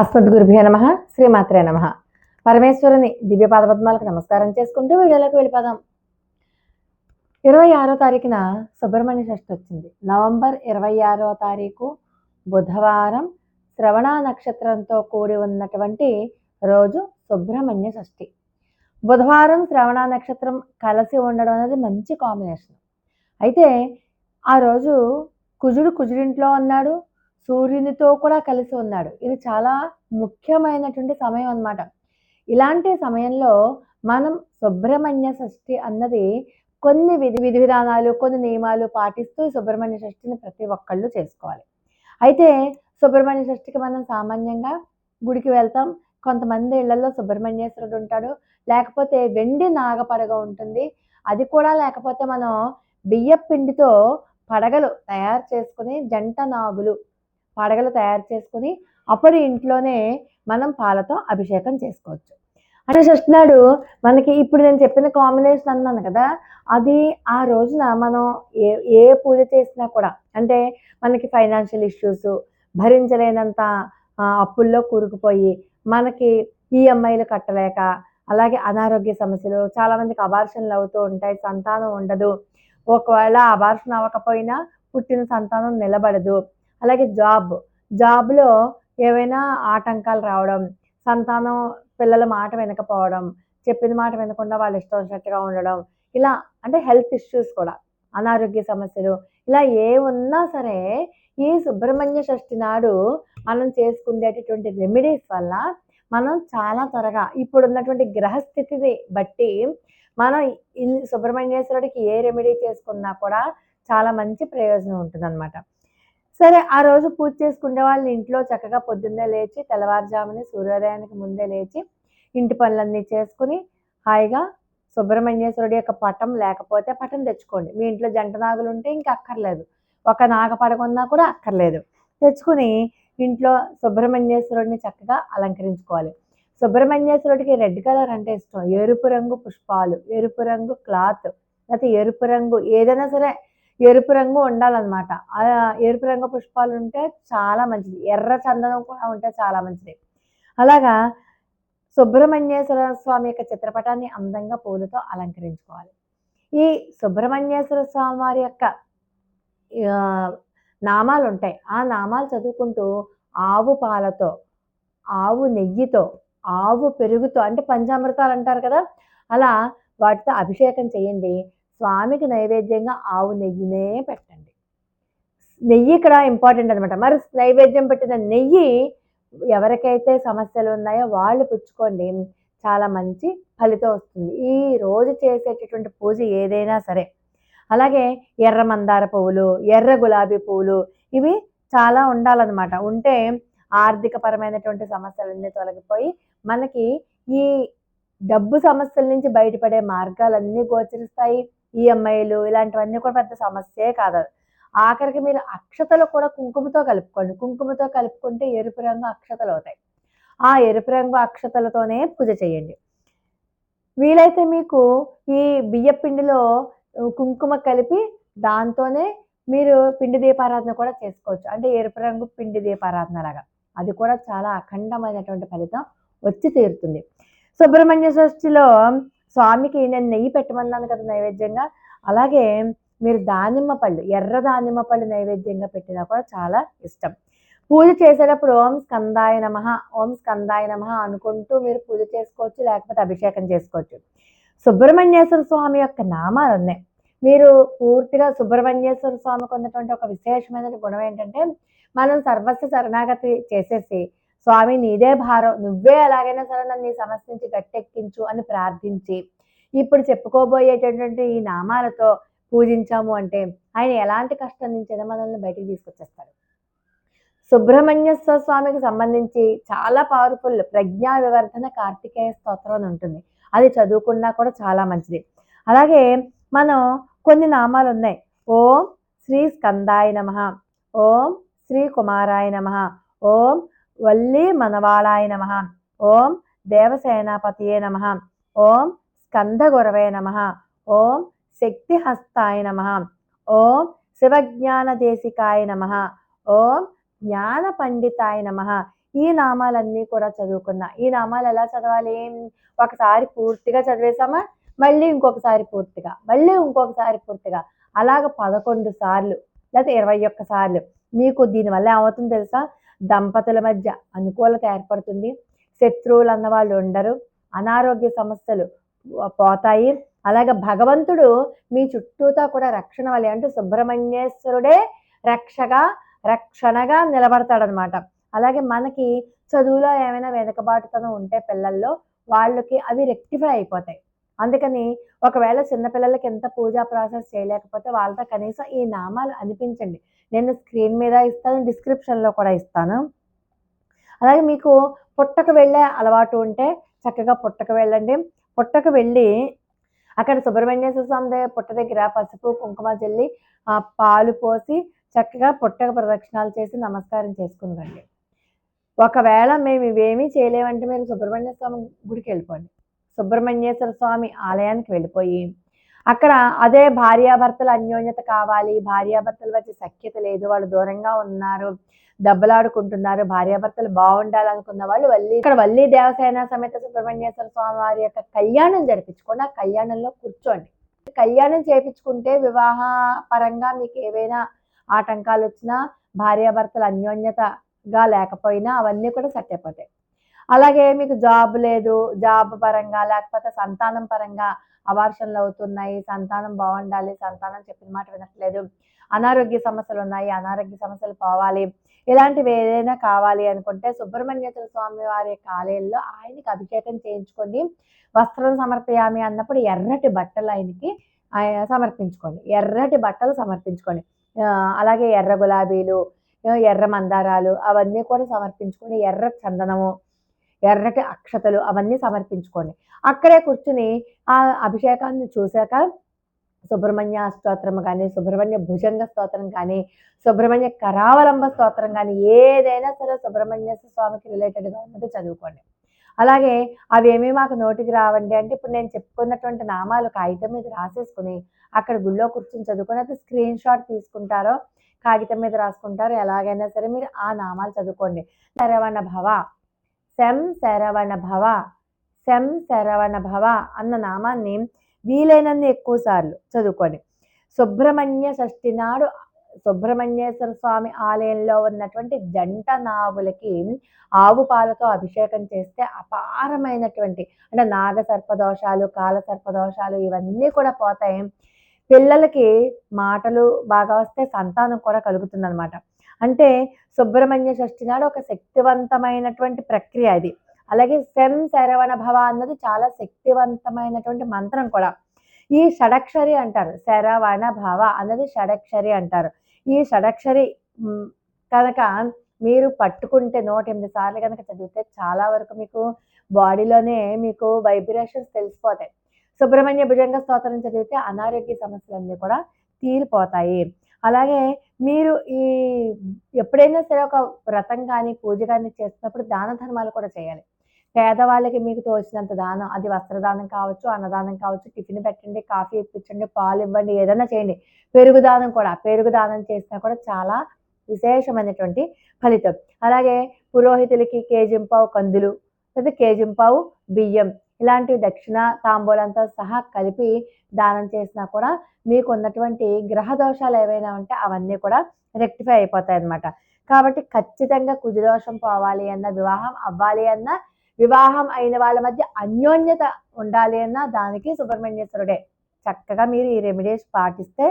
అస్మద్గురుభ్యో నమ శ్రీమాత్రే నమ. పరమేశ్వరుని దివ్య పాదపద్మాలకు నమస్కారం చేసుకుంటూ వీడియోలోకి వెళ్ళిపోదాం. ఇరవై ఆరో తారీఖున సుబ్రహ్మణ్య షష్ఠి వచ్చింది. నవంబర్ ఇరవై ఆరో తారీఖు బుధవారం శ్రవణ నక్షత్రంతో కూడి ఉన్నటువంటి రోజు సుబ్రహ్మణ్య షష్ఠి. బుధవారం శ్రవణ నక్షత్రం కలిసి ఉండడం అనేది మంచి కాంబినేషన్ అయితే ఆ రోజు కుజుడు కుజుడింట్లో ఉన్నాడు సూర్యునితో కూడా కలిసి ఉన్నాడు. ఇది చాలా ముఖ్యమైనటువంటి సమయం అన్నమాట. ఇలాంటి సమయంలో మనం సుబ్రహ్మణ్య షష్ఠి అన్నది కొన్ని విధి విధి విధానాలు కొన్ని నియమాలు పాటిస్తూ ఈ సుబ్రహ్మణ్య షష్ఠిని ప్రతి ఒక్కళ్ళు చేసుకోవాలి. అయితే సుబ్రహ్మణ్య షష్ఠికి మనం సామాన్యంగా గుడికి వెళ్తాం. కొంతమంది ఇళ్ళలో సుబ్రహ్మణ్యేశ్వరుడు ఉంటాడు. లేకపోతే వెండి నాగపడగ ఉంటుంది. అది కూడా లేకపోతే మనం బియ్య పిండితో పడగలు తయారు చేసుకుని జంట నాగులు పడగలు తయారు చేసుకుని అప్పుడు ఇంట్లోనే మనం పాలతో అభిషేకం చేసుకోవచ్చు. అంటే షష్ఠి నాడు మనకి ఇప్పుడు నేను చెప్పిన కాంబినేషన్ అన్నాను కదా అది ఆ రోజున మనం ఏ ఏ పూజ చేసినా కూడా అంటే మనకి ఫైనాన్షియల్ ఇష్యూస్ భరించలేనంత అప్పుల్లో కూరుకుపోయి మనకి ఈఎంఐలు కట్టలేక అలాగే అనారోగ్య సమస్యలు చాలామందికి అబార్షన్లు అవుతూ ఉంటాయి సంతానం ఉండదు. ఒకవేళ అబార్షన్ అవ్వకపోయినా పుట్టిన సంతానం నిలబడదు. అలాగే జాబ్. జాబ్లో ఏవైనా ఆటంకాలు రావడం సంతానం పిల్లల మాట వినకపోవడం చెప్పిన మాట వినకుండా వాళ్ళు ఇష్టం వచ్చినట్టుగా ఉండడం ఇలా అంటే హెల్త్ ఇష్యూస్ కూడా అనారోగ్య సమస్యలు ఇలా ఏ ఉన్నా సరే ఈ సుబ్రహ్మణ్య షష్ఠి నాడు మనం చేసుకునేటటువంటి రెమెడీస్ వల్ల మనం చాలా త్వరగా ఇప్పుడు ఉన్నటువంటి గ్రహస్థితిని బట్టి మనం సుబ్రహ్మణ్యేశ్వరుడికి ఏ రెమెడీ చేసుకున్నా కూడా చాలా మంచి ప్రయోజనం ఉంటుందన్నమాట. సరే ఆ రోజు పూజ చేసుకునే వాళ్ళు ఇంట్లో చక్కగా పొద్దున్నే లేచి తెల్లవారుజామున సూర్యోదయానికి ముందే లేచి ఇంటి పనులన్నీ చేసుకుని హాయిగా సుబ్రహ్మణ్యేశ్వరుడి యొక్క పటం లేకపోతే పటం తెచ్చుకోండి. మీ ఇంట్లో జంట నాగులు ఉంటే ఇంకా అక్కర్లేదు. ఒక నాగ పడకున్నా కూడా అక్కర్లేదు. తెచ్చుకుని ఇంట్లో సుబ్రహ్మణ్యేశ్వరుడిని చక్కగా అలంకరించుకోవాలి. సుబ్రహ్మణ్యేశ్వరుడికి రెడ్ కలర్ అంటే ఇష్టం. ఎరుపు రంగు పుష్పాలు ఎరుపు రంగు క్లాత్ లేకపోతే ఎరుపు రంగు ఏదైనా సరే ఎరుపు రంగు ఉండాలన్నమాట. ఎరుపు రంగు పుష్పాలు ఉంటే చాలా మంచిది. ఎర్ర చందనం కూడా ఉంటే చాలా మంచిది. అలాగా సుబ్రహ్మణ్యేశ్వర స్వామి యొక్క చిత్రపటాన్ని అందంగా పూలతో అలంకరించుకోవాలి. ఈ సుబ్రహ్మణ్యేశ్వర స్వామి వారి యొక్క నామాలు ఉంటాయి ఆ నామాలు చదువుకుంటూ ఆవు పాలతో ఆవు నెయ్యితో ఆవు పెరుగుతో అంటే పంచామృతాలు అంటారు కదా అలా వాటితో అభిషేకం చేయండి. స్వామికి నైవేద్యంగా ఆవు నెయ్యినే పెట్టండి. నెయ్యి ఇక్కడ ఇంపార్టెంట్ అనమాట మరి నైవేద్యం పెట్టిన నెయ్యి ఎవరికైతే సమస్యలు ఉన్నాయో వాళ్ళు పుచ్చుకోండి. చాలా మంచి ఫలితం వస్తుంది. ఈ రోజు చేసేటటువంటి పూజ ఏదైనా సరే. అలాగే ఎర్ర మందార పువ్వులు ఎర్ర గులాబీ పువ్వులు ఇవి చాలా ఉండాలన్నమాట. ఉంటే ఆర్థిక పరమైనటువంటి సమస్యలన్నీ తొలగిపోయి మనకి ఈ డబ్బు సమస్యల నుంచి బయటపడే మార్గాలన్నీ గోచరిస్తాయి. ఈఎంఐలు ఇలాంటివన్నీ కూడా పెద్ద సమస్యే కాదు. ఆఖరికి మీరు అక్షతలు కూడా కుంకుమతో కలుపుకోండి. కుంకుమతో కలుపుకుంటే ఎరుపు రంగు అక్షతలు అవుతాయి. ఆ ఎరుపు రంగు అక్షతలతోనే పూజ చేయండి. వీలైతే మీకు ఈ బియ్య పిండిలో కుంకుమ కలిపి దాంతోనే మీరు పిండి దీపారాధన కూడా చేసుకోవచ్చు. అంటే ఎరుపు రంగు పిండి దీపారాధన లాగా. అది కూడా చాలా అఖండమైనటువంటి ఫలితం వచ్చి తీరుతుంది. సుబ్రహ్మణ్య షష్ఠిలో స్వామికి నేను నెయ్యి పెట్టమన్నాను కదా నైవేద్యంగా. అలాగే మీరు దానిమ్మ పళ్ళు ఎర్ర దానిమ్మ పళ్ళు నైవేద్యంగా పెట్టినా కూడా చాలా ఇష్టం. పూజ చేసేటప్పుడు ఓం స్కందాయ నమ ఓం స్కందాయ నమ అనుకుంటూ మీరు పూజ చేసుకోవచ్చు లేకపోతే అభిషేకం చేసుకోవచ్చు. సుబ్రహ్మణ్యేశ్వర స్వామి యొక్క నామాలు ఉన్నాయి మీరు పూర్తిగా సుబ్రహ్మణ్యేశ్వర స్వామికి ఉన్నటువంటి ఒక విశేషమైన గుణం ఏంటంటే మనం సర్వస్వ శరణాగతి చేసేసి స్వామి నీదే భారం. నువ్వే ఎలాగైనా సరే నన్ను ఈ సమస్య నుంచి గట్టెక్కించు అని ప్రార్థించి ఇప్పుడు చెప్పుకోబోయేటటువంటి ఈ నామాలతో పూజించాము అంటే ఆయన ఎలాంటి కష్టం నుంచి మనల్ని బయటికి తీసుకొచ్చేస్తాడు. సుబ్రహ్మణ్యేశ్వర స్వామికి సంబంధించి చాలా పవర్ఫుల్ ప్రజ్ఞా వివర్ధన కార్తికేయ స్తోత్రం అని ఉంటుంది. అది చదువుకున్నా కూడా చాలా మంచిది. అలాగే మనం కొన్ని నామాలు ఉన్నాయి. ఓం శ్రీ స్కందాయ నమ ఓం శ్రీ కుమారాయ నమ ఓం వల్లి మనవాళాయ నమ. ఓం దేవసేనాపతియే నమ. ఓం స్కందగురవే నమ. ఓం శక్తిహస్తాయ నమ. ఓం శివజ్ఞానదేశికాయ నమ. ఓం జ్ఞాన పండితాయ నమ. ఈ నామాలన్నీ కూడా చదువుకున్నా. ఈ నామాలు ఎలా చదవాలి? ఒకసారి పూర్తిగా చదివేసామా మళ్ళీ ఇంకొకసారి పూర్తిగా. మళ్ళీ ఇంకొకసారి పూర్తిగా. అలాగ పదకొండు సార్లు లేకపోతే ఇరవై ఒక్క సార్లు. మీకు దీనివల్ల ఏమవుతుందో తెలుసా? దంపతుల మధ్య అనుకూలత ఏర్పడుతుంది. శత్రువులు అన్నవాళ్ళు ఉండరు. అనారోగ్య సమస్యలు పోతాయి. అలాగే భగవంతుడు మీ చుట్టూతా కూడా రక్షణ వలె అంటే సుబ్రహ్మణ్యేశ్వరుడే రక్షగా రక్షణగా నిలబడతాడనమాట. అలాగే మనకి చదువులో ఏమైనా వెనుకబాటుతనం ఉంటే పిల్లల్లో వాళ్ళకి అవి రెక్టిఫై అయిపోతాయి. అందుకని ఒకవేళ చిన్నపిల్లలకి ఎంత పూజా ప్రాసెస్ చేయలేకపోతే వాళ్ళతో కనీసం ఈ నామాలు అనిపించండి. నేను స్క్రీన్ మీద ఇస్తాను డిస్క్రిప్షన్లో కూడా ఇస్తాను. అలాగే మీకు పుట్టకు వెళ్ళే అలవాటు ఉంటే చక్కగా పుట్టకు వెళ్ళండి. పుట్టకు వెళ్ళి అక్కడ సుబ్రహ్మణ్యేశ్వర స్వామి దగ్గర పుట్ట దగ్గర పసుపు కుంకుమ జల్లి పాలు పోసి చక్కగా పుట్టక ప్రదక్షిణాలు చేసి నమస్కారం చేసుకుని రండి ఒకవేళ మేము ఇవేమీ చేయలేమంటే మీరు సుబ్రహ్మణ్య స్వామి గుడికి వెళ్ళిపోండి. సుబ్రహ్మణ్యేశ్వర స్వామి ఆలయానికి వెళ్ళిపోయి అక్కడ అదే భార్యాభర్తల అన్యోన్యత కావాలి భార్యాభర్తల వచ్చి సఖ్యత లేదు వాళ్ళు దూరంగా ఉన్నారు దెబ్బలాడుకుంటున్నారు భార్యాభర్తలు బాగుండాలనుకున్న వాళ్ళు వల్లి ఇక్కడ వల్లి దేవసేన సమేత సుబ్రహ్మణ్యేశ్వర స్వామి వారి యొక్క కళ్యాణం జరిపించుకోండి. ఆ కళ్యాణంలో కూర్చోండి. కళ్యాణం చేపించుకుంటే వివాహ పరంగా మీకు ఏవైనా ఆటంకాలు వచ్చినా భార్యాభర్తల అన్యోన్యతగా లేకపోయినా అవన్నీ కూడా సెట్ అయిపోతాయి అలాగే మీకు జాబ్ లేదు జాబ్ పరంగా లేకపోతే సంతానం పరంగా అవార్షన్లు అవుతున్నాయి సంతానం బాగుండాలి సంతానం చెప్పిన మాట వినట్లేదు. అనారోగ్య సమస్యలు ఉన్నాయి అనారోగ్య సమస్యలు పోవాలి. ఇలాంటివి ఏదైనా కావాలి అనుకుంటే సుబ్రహ్మణ్యేశ్వర స్వామి వారి యొక్క ఆయనకి అభిషేకం చేయించుకొని వస్త్రం సమర్పయామి అన్నప్పుడు ఎర్రటి బట్టలు ఆయనకి సమర్పించుకోండి. ఎర్రటి బట్టలు సమర్పించుకోండి. అలాగే ఎర్ర గులాబీలు ఎర్ర మందారాలు అవన్నీ కూడా సమర్పించుకొని ఎర్ర చందనము ఎర్రటి అక్షతలు అవన్నీ సమర్పించుకోండి. అక్కడే కూర్చుని ఆ అభిషేకాన్ని చూశాక సుబ్రహ్మణ్య స్తోత్రం కానీ సుబ్రహ్మణ్య భుజంగ స్తోత్రం కానీ సుబ్రహ్మణ్య కరావలంబ స్తోత్రం కానీ ఏదైనా సరే సుబ్రహ్మణ్య స్వామికి రిలేటెడ్గా ఉన్నది చదువుకోండి. అలాగే అవేమీ మాకు నోటికి రావండి అంటే ఇప్పుడు నేను చెప్పుకున్నటువంటి నామాలు కాగితం మీద రాసేసుకుని అక్కడ గుళ్ళో కూర్చొని చదువుకొని అయితే స్క్రీన్ షాట్ తీసుకుంటారో కాగితం మీద రాసుకుంటారో ఎలాగైనా సరే మీరు ఆ నామాలు చదువుకోండి. శరవణ భవ శం శరవణ భవ శం శరవణ భవ అన్న నామాన్ని వీలైనన్ని ఎక్కువసార్లు చదువుకోండి. సుబ్రహ్మణ్య షష్ఠి నాడు సుబ్రహ్మణ్యేశ్వర స్వామి ఆలయంలో ఉన్నటువంటి జంట నావులకి ఆవు పాలతో అభిషేకం చేస్తే అపారమైనటువంటి అంటే నాగ సర్పదోషాలు కాల సర్పదోషాలు ఇవన్నీ కూడా పోతాయి. పిల్లలకి మాటలు బాగా వస్తే సంతానం కూడా కలుగుతుందన్నమాట. అంటే సుబ్రహ్మణ్య షష్ఠి నాడు ఒక శక్తివంతమైనటువంటి ప్రక్రియ ఇది. అలాగే శం శరవణ భవ అన్నది చాలా శక్తివంతమైనటువంటి మంత్రం కూడా. ఈ షడక్షరి అంటారు. శరవణ భవ అన్నది షడక్షరి అంటారు. ఈ షడక్షరి కనుక మీరు పట్టుకుంటే నూట ఎనిమిది సార్లు కనుక చదివితే చాలా వరకు మీకు బాడీలోనే మీకు వైబ్రేషన్స్ తెలిసిపోతాయి. సుబ్రహ్మణ్య భుజంగ స్తోత్రం చదివితే అనారోగ్య సమస్యలన్నీ కూడా తీరిపోతాయి. అలాగే మీరు ఈ ఎప్పుడైనా సరే ఒక వ్రతం కానీ పూజ కానీ చేస్తున్నప్పుడు దాన ధర్మాలు కూడా చేయాలి. పేదవాళ్ళకి మీకు తోచినంత దానం అది వస్త్రదానం కావచ్చు అన్నదానం కావచ్చు టిఫిన్ పెట్టండి కాఫీ ఇప్పించండి పాలు ఇవ్వండి ఏదైనా చేయండి. పెరుగు దానం కూడా పెరుగు దానం చేసినా కూడా చాలా విశేషమైనటువంటి ఫలితం. అలాగే పురోహితులకి కేజింపావు కందులు లేదా కేజింపావు బియ్యం ఇలాంటి దక్షిణ తాంబూలంతో సహా కలిపి దానం చేసినా కూడా మీకు ఉన్నటువంటి గ్రహ దోషాలు ఏవైనా ఉంటే అవన్నీ కూడా రెక్టిఫై అయిపోతాయి అన్నమాట. కాబట్టి ఖచ్చితంగా కుజదోషం పోవాలి అన్న వివాహం అవ్వాలి అన్న వివాహం అయిన వాళ్ళ మధ్య అన్యోన్యత ఉండాలి అన్న దానికి సుబ్రహ్మణ్యేశ్వరుడే. చక్కగా మీరు ఈ రెమెడీస్ పాటిస్తే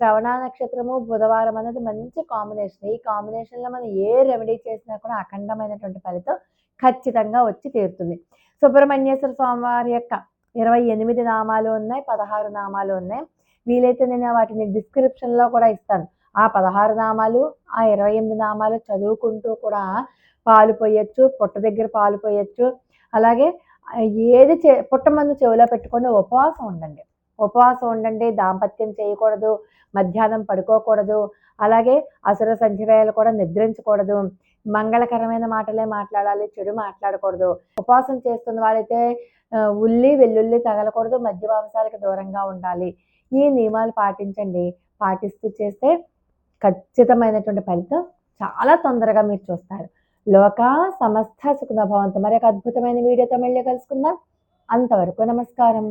శ్రవణ నక్షత్రము బుధవారం అనేది మంచి కాంబినేషన్ ఈ కాంబినేషన్లో మనం ఏ రెమెడీ చేసినా కూడా అఖండమైనటువంటి ఫలితం ఖచ్చితంగా వచ్చి తీరుతుంది. సుబ్రహ్మణ్యేశ్వర స్వామివారి యొక్క ఇరవై ఎనిమిది నామాలు ఉన్నాయి పదహారు నామాలు ఉన్నాయి. వీలైతే నేను వాటిని డిస్క్రిప్షన్లో కూడా ఇస్తాను. ఆ పదహారు నామాలు ఆ ఇరవై ఎనిమిది నామాలు చదువుకుంటూ కూడా పాలు పోయొచ్చు పుట్ట దగ్గర పాలు పోయొచ్చు. అలాగే ఏది చే పుట్టమందు చెవిలో పెట్టుకొని ఉపవాసం ఉండండి. ఉపవాసం ఉండండి దాంపత్యం చేయకూడదు మధ్యాహ్నం పడుకోకూడదు. అలాగే అసుర సంధ్యవేళలు కూడా నిద్రించకూడదు. మంగళకరమైన మాటలే మాట్లాడాలి చెడు మాట్లాడకూడదు. ఉపవాసం చేస్తున్న వాళ్ళైతే ఉల్లి వెల్లుల్లి తగలకూడదు మధ్య మాంసాలకు దూరంగా ఉండాలి. ఈ నియమాలు పాటించండి. పాటిస్తూ చేస్తే ఖచ్చితమైనటువంటి ఫలితం చాలా తొందరగా మీరు చూస్తారు. లోక సమస్త సుఖభావంతో మరి ఒక అద్భుతమైన వీడియోతో మళ్ళీ కలుసుకుందాం. అంతవరకు నమస్కారం.